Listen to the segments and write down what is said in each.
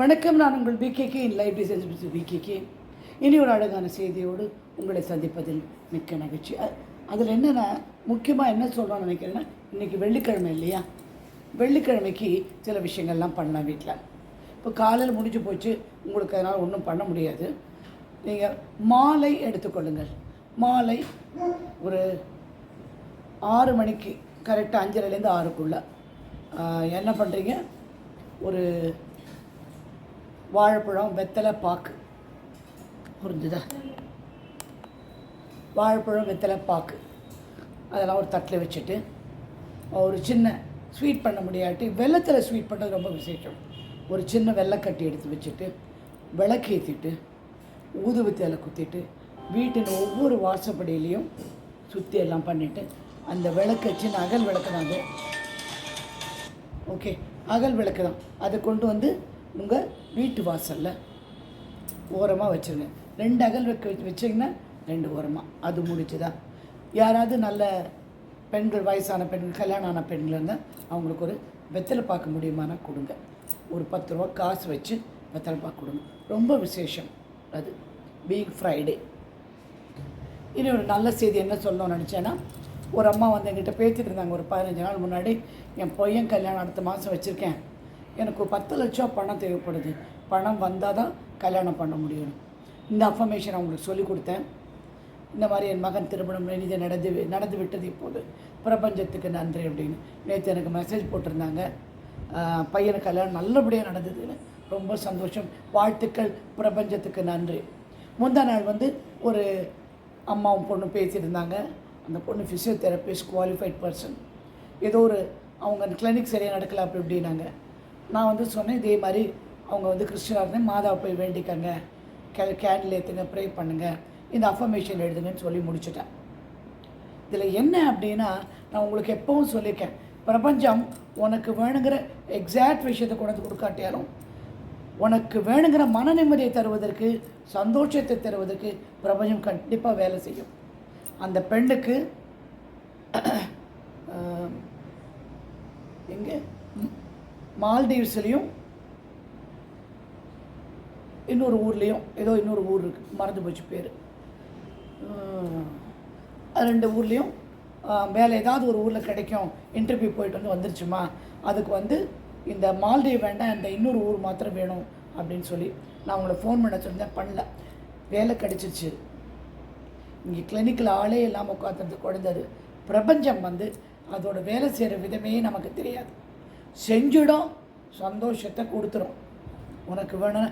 வணக்கம் நான் உங்கள் பிகேகே இன் லைஃப் டிசைன்ஸ் பிகேகே இனி ஒரு அழகான செய்தியோடு உங்களை சந்திப்பதில் மிக்க நகைச்சி. அதில் என்னென்னா முக்கியமாக என்ன சொல்கிறோன்னு நினைக்கிறேன்னா இன்றைக்கி வெள்ளிக்கிழமை இல்லையா? வெள்ளிக்கிழமைக்கு சில விஷயங்கள்லாம் பண்ணலாம் வீட்டில் இப்போ காலையில் முடிஞ்சு போச்சு உங்களுக்கு அதனால் ஒன்றும் பண்ண முடியாது. நீங்கள் மாலை எடுத்துக்கொள்ளுங்கள் மாலை ஒரு ஆறு மணிக்கு கரெக்டாக அஞ்சரைலேருந்து ஆறுக்குள்ளே. என்ன பண்ணுறீங்க ஒரு வாழைப்பழம் வெத்தலை பாக்கு. புரிஞ்சுதா? வாழைப்பழம் வெத்தலை பாக்கு. அதெல்லாம் ஒரு தட்டில் வச்சுட்டு ஒரு சின்ன ஸ்வீட் பண்ண முடியாட்டி வெள்ளத்தில் ஸ்வீட் பண்ணுறது ரொம்ப விசேஷம். ஒரு சின்ன வெள்ளைக்கட்டி எடுத்து வச்சுட்டு விளக்கேற்றிட்டு ஊதுபத்தியில் குத்திட்டு வீட்டின் ஒவ்வொரு வாசப்படியிலையும் சுற்றி எல்லாம் பண்ணிவிட்டு அந்த விளக்கு சின்ன அகல் விளக்கு தான் அது. ஓகே அகல் விளக்கு தான். அதை கொண்டு வந்து உங்கள் வீட்டு வாசலில் ஓரமாக வச்சுருங்க. ரெண்டு அகல் வைக்க வச்சு வச்சிங்கன்னா ரெண்டு ஓரமாக அது முடிச்சுதா யாராவது நல்ல பெண்கள் வயசான பெண்கள் கல்யாணம் ஆன பெண்கள் இருந்தால் அவங்களுக்கு ஒரு வெத்தலை பார்க்க முடியுமானா கொடுங்க. ஒரு பத்து ரூபா காசு வச்சு வெத்தலை பார்க்க கொடுங்க. ரொம்ப விசேஷம். அது பீங் ஃப்ரைடே இனி ஒரு நல்ல செய்தி என்ன சொல்லணும்னு நினச்சேன்னா ஒரு அம்மா வந்து எங்கிட்ட பேசிட்டு இருந்தாங்க ஒரு பதினஞ்சு நாள் முன்னாடி. என் பையன் கல்யாணம் அடுத்த மாதம் வச்சுருக்கேன். எனக்கு பத்து லட்சம் பணம் தேவைப்படுது. பணம் வந்தால் தான் கல்யாணம் பண்ண முடியும். இந்த அஃபர்மேஷன் அவங்களுக்கு சொல்லிக் கொடுத்தேன். இந்த மாதிரி என் மகன் திருமணம் இனிதே நடந்து நடந்து விட்டது இப்போது. பிரபஞ்சத்துக்கு நன்றி அப்படின்னு. நேற்று எனக்கு மெசேஜ் போட்டிருந்தாங்க. பையனுக்கு கல்யாணம் நல்லபடியாக நடந்ததுன்னு. ரொம்ப சந்தோஷம். வாழ்த்துக்கள். பிரபஞ்சத்துக்கு நன்றி. முந்தா நாள் வந்து ஒரு அம்மாவும் பொண்ணும் பேசியிருந்தாங்க. அந்த பொண்ணு ஃபிசியோதெரபிஸ்ட் குவாலிஃபைட் பர்சன் ஏதோ ஒரு அவங்க கிளினிக் சரியாக நடக்கல அப்படி இப்படின்னாங்க. நான் வந்து சொன்னேன் இதே மாதிரி அவங்க வந்து கிறிஸ்டினாக இருந்தேன் மாதாவை போய் வேண்டிக்கங்க. கே கேண்டில் ஏற்றுங்க ப்ரே பண்ணுங்கள் இந்த அஃபர்மேஷன் எழுதுங்கன்னு சொல்லி முடிச்சுட்டேன். இதில் என்ன அப்படின்னா நான் உங்களுக்கு எப்பவும் சொல்லியிருக்கேன் பிரபஞ்சம் உனக்கு வேணுங்கிற எக்ஸாக்ட் விஷயத்தை கொண்டு வந்து கொடுக்காட்டியாலும் உனக்கு வேணுங்கிற மன நிம்மதியை தருவதற்கு சந்தோஷத்தை தருவதற்கு பிரபஞ்சம் கண்டிப்பாக வேலை செய்யும். அந்த பெண்ணுக்கு எங்கே? மால்டீவ்ஸ்லேயும் இன்னொரு ஊர்லேயும் ஏதோ இன்னொரு ஊர் இருக்குது மறந்து போச்சு பேர். ரெண்டு ஊர்லேயும் வேலை ஏதாவது ஒரு ஊரில் கிடைக்கும். இன்டர்வியூ போயிட்டு வந்து வந்துருச்சுமா? அதுக்கு வந்து இந்த மால்டீவ் வேண்டாம் இந்த இன்னொரு ஊர் மாத்திரம் வேணும் அப்படின்னு சொல்லி நான் உங்களை ஃபோன் பண்ண சொல்லியிருந்தேன் பண்ணல. வேலை கிடச்சிருச்சு. இங்கே கிளினிக்கில் ஆளே இல்லாமல் உட்காந்துருந்து குழந்தது பிரபஞ்சம் வந்து அதோட வேலை செய்கிற விதமே நமக்கு தெரியாது. செஞ்சிடும். சந்தோஷத்தை கொடுத்துரும். உனக்கு வேணும்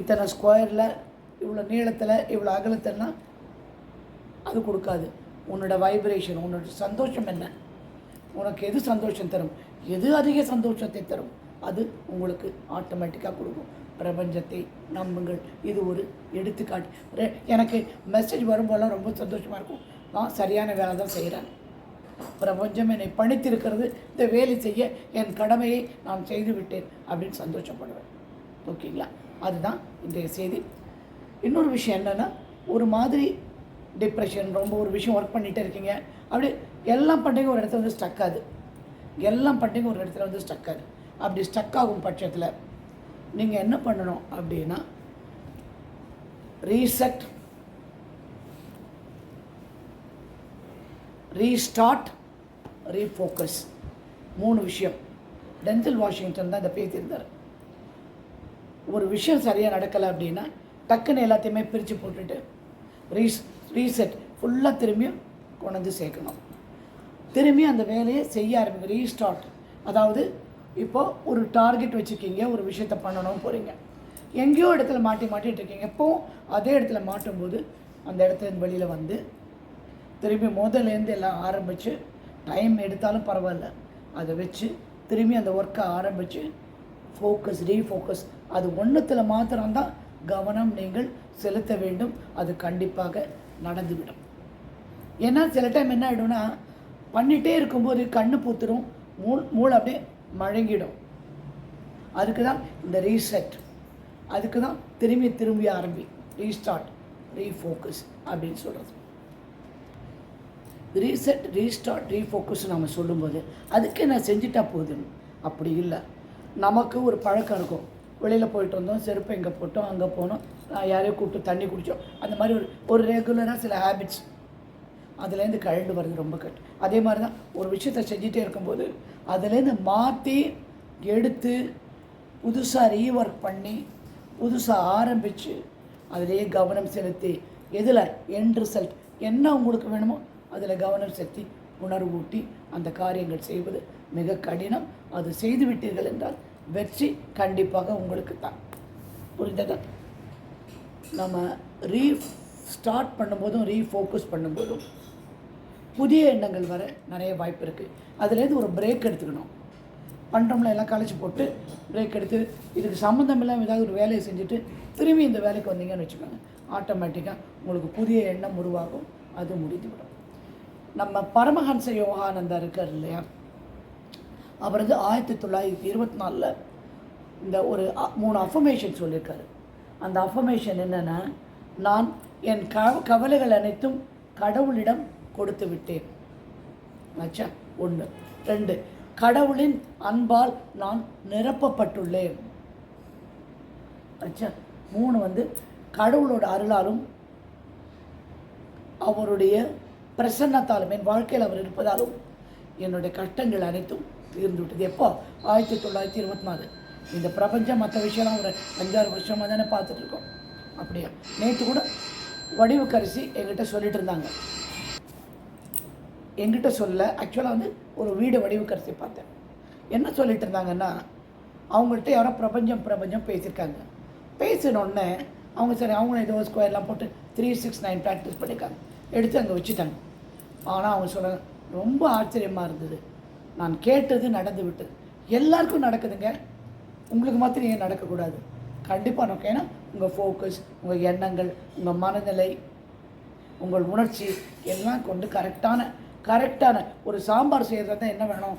இத்தனை ஸ்கொயரில் இவ்வளோ நீளத்தில் இவ்வளோ அகலத்தில்னா அது கொடுக்காது. உன்னோட வைப்ரேஷன் உன்னோட சந்தோஷம் என்ன? உனக்கு எது சந்தோஷம் தரும்? எது அதிக சந்தோஷத்தை தரும்? அது உங்களுக்கு ஆட்டோமேட்டிக்காக கொடுக்கும். பிரபஞ்சத்தை நம்புங்கள். இது ஒரு எடுத்துக்காட்டு. எனக்கு மெசேஜ் வரும்போதெல்லாம் ரொம்ப சந்தோஷமாக இருக்கும். நான் சரியான வேலை தான் செய்கிறேன் பிரபஞ்சம் என்னை பணித்திருக்கிறது. இந்த வேலை செய்ய என் கடமையை நான் செய்துவிட்டேன் அப்படின்னு சந்தோஷப்படுவேன். ஓகேங்களா? அதுதான் இன்றைய செய்தி. இன்னொரு விஷயம் என்னென்னா ஒரு மாதிரி டிப்ரெஷன் ரொம்ப ஒரு விஷயம் ஒர்க் பண்ணிகிட்டே இருக்கீங்க. அப்படி எல்லாம் பண்ணுறீங்க ஒரு இடத்துல வந்து ஸ்டக் ஆகுது. எல்லாம் பண்ணுறீங்க ஒரு இடத்துல வந்து ஸ்டக் ஆகுது. அப்படி ஸ்டக் ஆகும் பட்சத்தில் நீங்கள் என்ன பண்ணணும் அப்படின்னா ரீசெட் ரீஸ்டார்ட் ரீஃபோக்கஸ் மூணு விஷயம். டென்சில் வாஷிங்டன் தான் இதை பேசியிருந்தார். ஒரு விஷயம் சரியாக நடக்கலை அப்படின்னா டக்குன்னு எல்லாத்தையுமே பிரித்து போட்டுட்டு ரீஸ் ரீசெட் ஃபுல்லாக திரும்பியும் கொண்டு சேர்க்கணும். திரும்பி அந்த வேலையை செய்ய ஆரம்பிங்க. ரீஸ்டார்ட் அதாவது இப்போ ஒரு டார்கெட் வச்சுருக்கீங்க ஒரு விஷயத்த பண்ணணும் போகிறீங்க எங்கேயோ இடத்துல மாட்டி மாட்டிகிட்டு இருக்கீங்க. எப்போவும் அதே இடத்துல மாட்டும்போது அந்த இடத்துல வெளியில் வந்து திரும்பி முதல்லேருந்து எல்லாம் ஆரம்பித்து டைம் எடுத்தாலும் பரவாயில்ல. அதை வச்சு திரும்பி அந்த ஒர்க்கை ஆரம்பித்து ஃபோக்கஸ் ரீஃபோக்கஸ் அது ஒன்றுத்தில் மாத்திரம்தான் கவனம் நீங்கள் செலுத்த வேண்டும். அது கண்டிப்பாக நடந்துவிடும். ஏன்னா சில டைம் என்ன ஆகிடும்னா பண்ணிகிட்டே இருக்கும்போது கண்ணு பூத்துடும் மூ மூளை அப்படியே மழங்கிடும் அதுக்கு தான் இந்த ரீசெட் அதுக்கு தான் திரும்பி திரும்பி ஆரம்பி. ரீஸ்டார்ட் ரீஃபோக்கஸ் அப்படின்னு சொல்கிறது ரீசெட் ரீஸ்டார்ட் ரீஃபோக்கஸ் நம்ம சொல்லும்போது அதுக்கு நான் செஞ்சுட்டா போதும்? அப்படி இல்லை. நமக்கு ஒரு பழக்கம் இருக்கும். வெளியில் போயிட்டு வந்தோம் செருப்பு எங்கே போட்டோம் அங்கே போனோம் யாரையோ கூப்பிட்டு தண்ணி குடித்தோம் அந்த மாதிரி ஒரு ஒரு ரெகுலராக சில ஹேபிட்ஸ் அதுலேருந்து கழண்டு வர்றது ரொம்ப கட்டு அதே மாதிரி தான் ஒரு விஷயத்தை செஞ்சுட்டே இருக்கும்போது அதுலேருந்து மாற்றி எடுத்து புதுசாக ரீஒர்க் பண்ணி புதுசாக ஆரம்பித்து அதிலேயே கவனம் செலுத்தி எதில் என் ரிசல்ட் என்ன உங்களுக்கு வேணுமோ அதில் கவனம் செலுத்தி உணர்வூட்டி அந்த காரியங்கள் செய்வது மிக கடினம். அது செய்து விட்டீர்கள் என்றால் வெற்றி கண்டிப்பாக உங்களுக்கு தான். புரிந்ததா? நம்ம ரீ ஸ்டார்ட் பண்ணும்போதும் ரீஃபோக்கஸ் பண்ணும்போதும் புதிய எண்ணங்கள் வர நிறைய வாய்ப்பு இருக்குது அதுலேருந்து ஒரு பிரேக் எடுத்துக்கணும். பண்ணுறோம்ல எல்லாம் கழிச்சு போட்டு பிரேக் எடுத்து இதுக்கு சம்மந்தம் இல்லாமல் ஏதாவது ஒரு வேலையை செஞ்சுட்டு திரும்பி இந்த வேலைக்கு வந்தீங்கன்னு வச்சுக்கோங்க. ஆட்டோமேட்டிக்காக உங்களுக்கு புதிய எண்ணம் உருவாகும். அது முடிந்துவிடும். நம்ம பரமஹன்ச யோகானந்தா இருக்கார் இல்லையா? அவர் வந்து ஆயிரத்தி தொள்ளாயிரத்தி இருபத்தி நாலில் இந்த ஒரு மூணு அஃபர்மேஷன் சொல்லியிருக்காரு அந்த அஃபர்மேஷன் என்னென்னா நான் என் க கவலைகள் அனைத்தும் கடவுளிடம் கொடுத்து விட்டேன். ஆச்சா ஒன்று ரெண்டு கடவுளின் அன்பால் நான் நிரப்பப்பட்டுள்ளேன். ஆச்சா மூணு வந்து கடவுளோட அருளாலும் அவருடைய பிரசன்னத்தாலும் என் வாழ்க்கையில் அவர் இருப்பதாலும் என்னுடைய கஷ்டங்கள் அனைத்தும் தீர்ந்து விட்டது. எப்போ? ஆயிரத்தி தொள்ளாயிரத்தி இருபத்தி நாலு இந்த பிரபஞ்சம் மற்ற விஷயம்லாம் ஒரு அஞ்சாறு வருஷமாக தானே பார்த்துட்டு இருக்கோம். அப்படியா? நேற்று கூட வடிவுக்கரிசி எங்கிட்ட சொல்லிட்டு இருந்தாங்க. எங்கிட்ட சொல்ல ஆக்சுவலாக வந்து ஒரு வீடு வடிவுக்கரிசி பார்த்தேன். என்ன சொல்லிட்டு இருந்தாங்கன்னா அவங்கள்ட்ட யாரோ பிரபஞ்சம் பிரபஞ்சம் பேசியிருக்காங்க. பேசினோடனே அவங்க சரி அவங்க ஏதோ ஸ்கொயர்லாம் போட்டு த்ரீ சிக்ஸ் நைன் ப்ராக்டிஸ் பண்ணியிருக்காங்க. எடுத்து அங்கே வச்சுட்டாங்க. ஆனால் அவங்க சொல்ல ரொம்ப ஆச்சரியமாக இருந்தது. நான் கேட்டது நடந்து விட்டது எல்லாருக்கும் நடக்குதுங்க. உங்களுக்கு மாத்திரம் ஏன் நடக்கக்கூடாது? கண்டிப்பாக நமக்கு ஏன்னா உங்கள் ஃபோக்கஸ் உங்கள் எண்ணங்கள் உங்கள் மனநிலை உங்கள் உணர்ச்சி எல்லாம் கொண்டு கரெக்டான கரெக்டான ஒரு சாம்பார் செய்கிறதா என்ன வேணும்?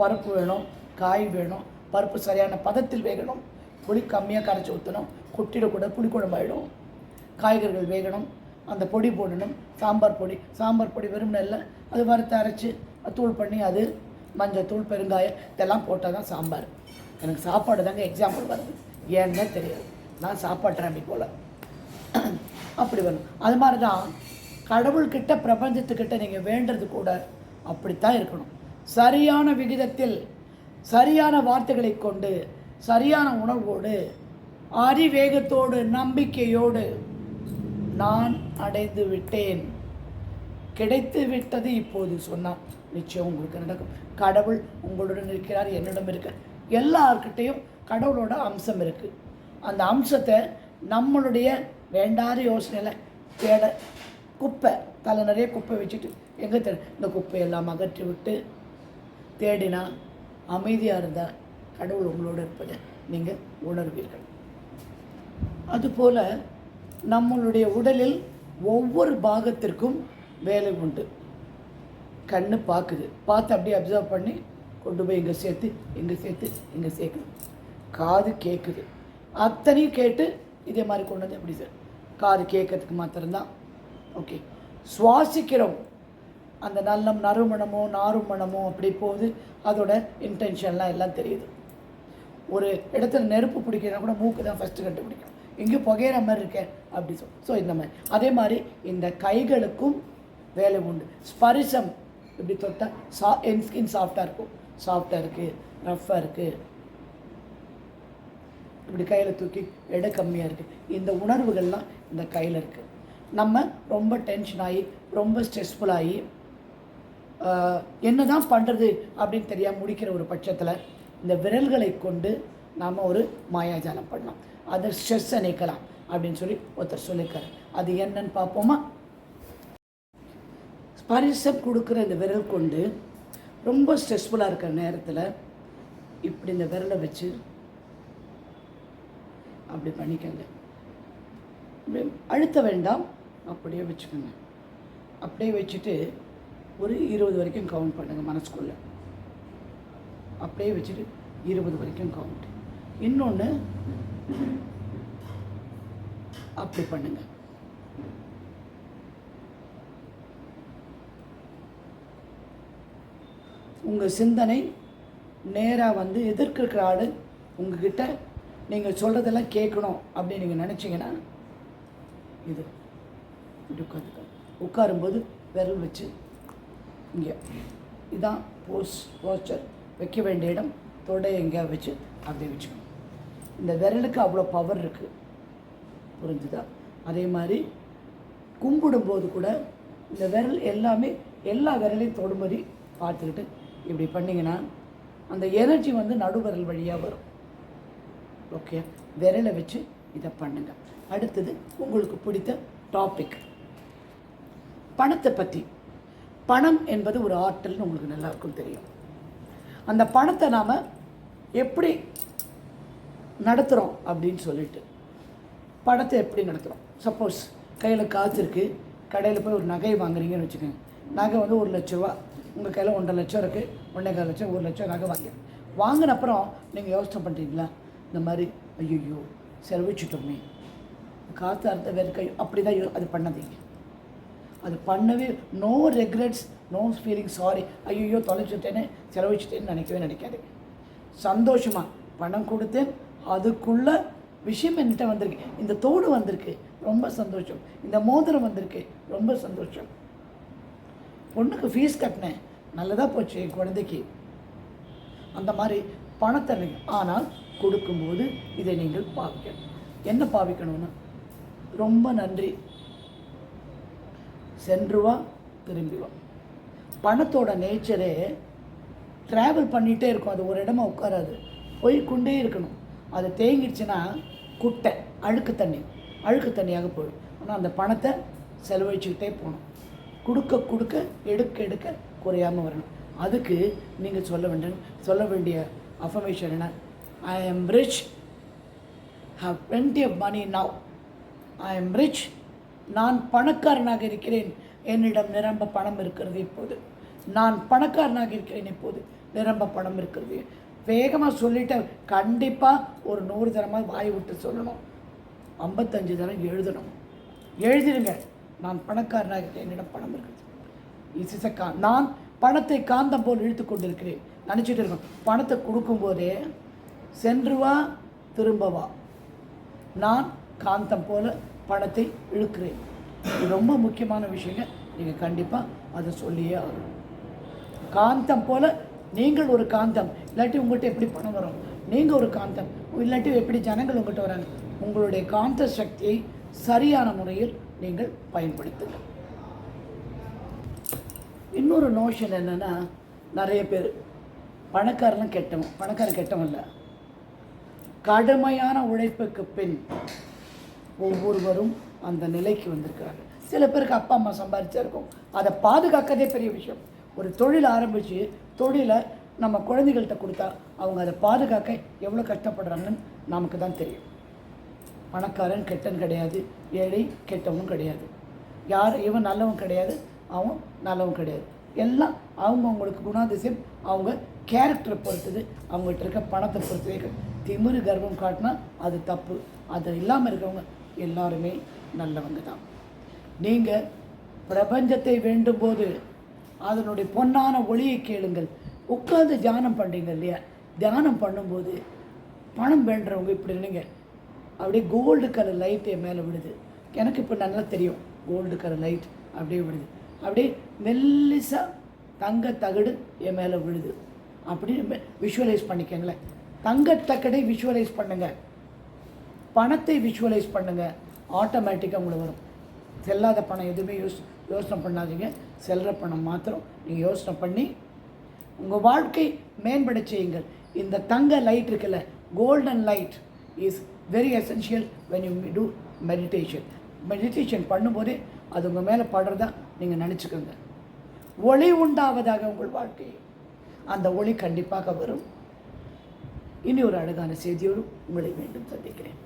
பருப்பு வேணும் காய் வேணும் பருப்பு சரியான பதத்தில் வேகணும் புளி கம்மியாக கரைச்சி ஊற்றணும் கொட்டிடக்கூடாது புளிக்குழம்பாயிடும் காய்கறிகள் வேகணும் அந்த பொடி போடணும். சாம்பார் பொடி. சாம்பார் பொடி வெறும் இல்லை அது வறுத்து அரைச்சி தூள் பண்ணி அது மஞ்சள் தூள் பெருங்காயம் இதெல்லாம் போட்டால் தான் சாம்பார். எனக்கு சாப்பாடு தாங்க எக்ஸாம்பிள் வருது. ஏன்னே தெரியாது. நான் சாப்பாடு ராமி போல். அப்படி வரும். அது மாதிரி தான் கடவுள்கிட்ட பிரபஞ்சத்துக்கிட்ட நீங்கள் வேண்டது கூட அப்படித்தான் இருக்கணும். சரியான விகிதத்தில் சரியான வார்த்தைகளை கொண்டு சரியான உணர்வோடு அறிவேகத்தோடு நம்பிக்கையோடு நான் அடைந்து விட்டேன். கிடைத்து விட்டது இப்போது சொன்னால் நிச்சயம் உங்களுக்கு நடக்கும். கடவுள் உங்களுடன் இருக்கிறார் என்னிடம் இருக்க. எல்லார்கிட்டேயும் கடவுளோட அம்சம் இருக்குது அந்த அம்சத்தை நம்மளுடைய வேண்டாத யோசனையில் தேட குப்பை தலை நிறைய குப்பை வச்சுட்டு எங்கே தேட? இந்த குப்பையெல்லாம் அகற்றி விட்டு தேடினா அமைதியாக இருந்தால் கடவுள் உங்களோட இருப்பதை நீங்கள் உணர்வீர்கள். அதுபோல் நம்மளுடைய உடலில் ஒவ்வொரு பாகத்திற்கும் வேலை உண்டு. கண்ணு பார்க்குது பார்த்து அப்படியே அப்சர்வ் பண்ணி கொண்டு போய் இங்கே சேர்த்து இங்கே சேர்த்து இங்கே சேர்க்குது. காது கேட்குது அத்தனையும் கேட்டு இதே மாதிரி கொண்டு வந்து எப்படி சார்? காது கேட்கறதுக்கு மாத்திரம்தான். ஓகே சுவாசிக்கிறோம். அந்த நல்லம் நறுமணமோ நாறுமணமோ அப்படி போகுது. அதோட இன்டென்ஷன்லாம் எல்லாம் தெரியுது. ஒரு இடத்துல நெருப்பு பிடிக்கிறதா கூட மூக்கு தான் ஃபஸ்ட்டு கண்டுபிடிக்கும் எங்கேயும் புகையிற மாதிரி இருக்கேன் அப்படி சொல் ஸோ இந்த மாதிரி. அதே மாதிரி இந்த கைகளுக்கும் வேலை உண்டு. ஸ்பரிசம் இப்படி தொட்டால் சா என் ஸ்கின் சாஃப்டாக இருக்கும். சாஃப்டாக இருக்குது ரஃப்பாக இருக்குது இப்படி கையில் தூக்கி எடை கம்மியாக இருக்குது இந்த உணர்வுகள்லாம் இந்த கையில் இருக்குது நம்ம ரொம்ப டென்ஷன் ஆகி ரொம்ப ஸ்ட்ரெஸ்ஃபுல் ஆகி என்ன தான் பண்ணுறது அப்படின்னு தெரியாமல் முடிக்கிற ஒரு பட்சத்தில் இந்த விரல்களை கொண்டு நாம் ஒரு மாயாஜாலம் பண்ணலாம். அதை ஸ்ட்ரெஸ்ஸை நீக்கலாம் அப்படின்னு சொல்லி ஒருத்தர் சொல்லியிருக்காரு. அது என்னன்னு பார்ப்போமா? பரிசம் கொடுக்குற இந்த விரல் கொண்டு ரொம்ப ஸ்ட்ரெஸ்ஃபுல்லாக இருக்கிற நேரத்தில் இப்படி இந்த விரலை வச்சு அப்படி பண்ணிக்கங்க. அப்படி அழுத்த வேண்டாம். அப்படியே வச்சுக்கோங்க. அப்படியே வச்சுட்டு ஒரு இருபது வரைக்கும் கவுண்ட் பண்ணுங்க மனசுக்குள்ளே. அப்படியே வச்சுட்டு இருபது வரைக்கும் கவுண்ட் இன்னொன்று அப்படி பண்ணுங்க. உங்கள் சிந்தனை நேராக வந்து எதிர்க்கிற ஆடு ஆள் உங்ககிட்ட நீங்கள் சொல்கிறதெல்லாம் கேட்கணும் அப்படின்னு நீங்கள் நினச்சிங்கன்னா இது இப்படி உட்காந்துக்க. உட்காரும்போது விரல் வச்சு இங்கே இதான் போஸ் போஸ்டர் வைக்க வேண்டிய இடம் தொடை எங்கேயா வச்சு அப்படியே வச்சுக்கணும் இந்த விரலுக்கு அவ்வளோ பவர் இருக்குது புரிஞ்சுதா? அதே மாதிரி கும்பிடும்போது கூட இந்த விரல் எல்லாமே எல்லா விரலையும் தொடும்படி பார்த்துக்கிட்டு இப்படி பண்ணிங்கன்னா அந்த எனர்ஜி வந்து நடுவிரல் வழியாக வரும். ஓகே விரலை வச்சு இதை பண்ணுங்கள் அடுத்தது உங்களுக்கு பிடித்த டாபிக் பணத்தை பற்றி பணம் என்பது ஒரு ஆற்றல்னு உங்களுக்கு நல்லாயிருக்கும் தெரியும். அந்த பணத்தை நாம் எப்படி நடத்துகிறோம் அப்படின்னு சொல்லிட்டு. பணத்தை எப்படி நடத்துகிறோம் சப்போஸ் கையில் காசு இருக்குது கடையில் போய் ஒரு நகை வாங்குறீங்கன்னு வச்சுக்கோங்க. நகை வந்து ஒரு லட்ச ரூபா. உங்கள் கையில் ஒன்றரை லட்சம் இருக்குது ஒன்றே கால் லட்சம் ஒரு லட்சம் நகை வாங்கி வாங்கின அப்புறம் நீங்கள் யோசனை பண்ணுறீங்களா இந்த மாதிரி ஐயோ செலவிச்சுட்டோமே. காற்று அறுத்த வேறு அப்படி தான் அது பண்ணாதீங்க. அது பண்ணவே no regrets no feeling sorry ஐயோ தொலைச்சிட்டேன்னு செலவழிச்சிட்டேன்னு நினைக்கவே நினைக்காது சந்தோஷமாக பணம் கொடுத்தேன் அதுக்குள்ள விஷயம் என்கிட்ட வந்திருக்கு. இந்த தோடு வந்திருக்கு. ரொம்ப சந்தோஷம். இந்த மோதிரம் வந்திருக்கு. ரொம்ப சந்தோஷம். பொண்ணுக்கு ஃபீஸ் கட்டினேன். நல்லதாக போச்சு என் குழந்தைக்கு. அந்த மாதிரி பணத்தை நீங்கள் ஆனால் கொடுக்கும்போது இதை நீங்கள் பாவிக்கணும். என்ன பாவிக்கணும்னா ரொம்ப நன்றி. சென்று வா திரும்பி வா பணத்தோட நேச்சரே ட்ராவல் பண்ணிகிட்டே இருக்கும். அது ஒரு இடமா உட்காராது. போய்க்கொண்டே இருக்கணும். அது தேங்கிடுச்சுன்னா குட்டை அழுக்கு தண்ணி அழுக்கு தண்ணியாக போயிடும். ஆனால் அந்த பணத்தை செலவழிச்சுக்கிட்டே போகணும். கொடுக்க கொடுக்க எடுக்க எடுக்க குறையாமல் வரணும். அதுக்கு நீங்கள் சொல்ல வேண்டும் சொல்ல வேண்டிய அஃபர்மேஷன் என்ன? I am rich have plenty of money now I am rich நான் பணக்காரனாக இருக்கிறேன். என்னிடம் நிரம்ப பணம் இருக்கிறது இப்போது. நான் பணக்காரனாக இருக்கிறேன் இப்போது. நிரம்ப பணம் இருக்கிறது. வேகமாக சொல்லிட்டு கண்டிப்பாக ஒரு நூறு தரமாக வாய் விட்டு சொல்லணும். ஐம்பத்தஞ்சு தரம் எழுதணும். எழுதிடுங்க. நான் பணக்காரனாக இருக்கிறேன் என்னிடம் பணம் இருக்குது. இஸ் இஸ் கா நான் பணத்தை காந்தம் போல் இழுத்து கொண்டிருக்கிறேன். நினச்சிட்டு இருக்கோம் பணத்தை கொடுக்கும்போதே சென்று வா திரும்ப வா. நான் காந்தம் போல் பணத்தை இழுக்கிறேன். இது ரொம்ப முக்கியமான விஷயங்க. நீங்கள் கண்டிப்பாக அதை சொல்லியே ஆகணும். காந்தம் போல் நீங்கள் ஒரு காந்தம். இல்லாட்டி உங்கள்கிட்ட எப்படி பணம் வரும்? நீங்கள் ஒரு காந்தம். இல்லாட்டி எப்படி ஜனங்கள் உங்கள்கிட்ட வராங்க? உங்களுடைய காந்த சக்தியை சரியான முறையில் நீங்கள் பயன்படுத்துங்கள் இன்னொரு நோஷன் என்னென்னா நிறைய பேர் பணக்காரெலாம் கெட்டவன். பணக்காரன் கெட்டவன் இல்லை. கடுமையான உழைப்புக்கு பின் ஒவ்வொருவரும் அந்த நிலைக்கு வந்திருக்கிறாங்க சில பேருக்கு அப்பா அம்மா சம்பாதிச்சா இருக்கும். அதை பாதுகாக்கதே பெரிய விஷயம். ஒரு தொழில் ஆரம்பித்து தொழிலை நம்ம குழந்தைகள்கிட்ட கொடுத்தா அவங்க அதை பாதுகாக்க எவ்வளோ கஷ்டப்படுறாங்கன்னு நமக்கு தான் தெரியும். பணக்காரன் கெட்டன் கிடையாது ஏழை கெட்டவும் கிடையாது. யார் இவன் நல்லவன் கிடையாது அவன் நல்லவன் கிடையாது. எல்லாம் அவங்கவுங்களுக்கு குணாதிசயம் அவங்க கேரக்டரை பொறுத்தது அவங்ககிட்ட இருக்க பணத்தை பொறுத்தது திமிரு கர்வம் காட்டினா அது தப்பு. அது இல்லாமல் இருக்கவங்க எல்லாருமே நல்லவங்க தான். நீங்கள் பிரபஞ்சத்தை வேண்டும் போது அதனுடைய பொன்னான ஒளியை கேளுங்கள். உட்காந்து தியானம் பண்ணுறீங்க இல்லையா? தியானம் பண்ணும்போது பணம் வேண்டுறவங்க இப்படி இல்லைங்க. அப்படியே கோல்டு கலர் லைட் என் மேலே விடுது எனக்கு இப்போ நல்லா தெரியும். கோல்டு கலர் லைட் அப்படியே விடுது அப்படியே மெல்லிசா தங்க தகடு என் மேலே விழுது. அப்படின்னு விஷுவலைஸ் பண்ணிக்கங்களேன். தங்கத்தக்கடை விஷுவலைஸ் பண்ணுங்கள் பணத்தை விஷுவலைஸ் பண்ணுங்கள் ஆட்டோமேட்டிக்காக உங்களுக்கு வரும். செல்லாத பணம் எதுவுமே யோஸ் யோசனை பண்ணாதீங்க. செல்கிற பணம் மாத்திரம் நீங்கள் யோசனை பண்ணி உங்கள் வாழ்க்கை மேம்பட செய்யுங்கள். இந்த தங்க லைட் இருக்குல்ல golden light is very essential when you do meditation meditation பண்ணும்போதே அது உங்கள் மேலே படுறதா நீங்கள் நினச்சிக்கோங்க. ஒளி உண்டாவதாக உங்கள் வாழ்க்கை. அந்த ஒளி கண்டிப்பாக வரும். இனி ஒரு அழகான செய்தியோடு உங்களை மீண்டும் சந்திக்கிறேன்.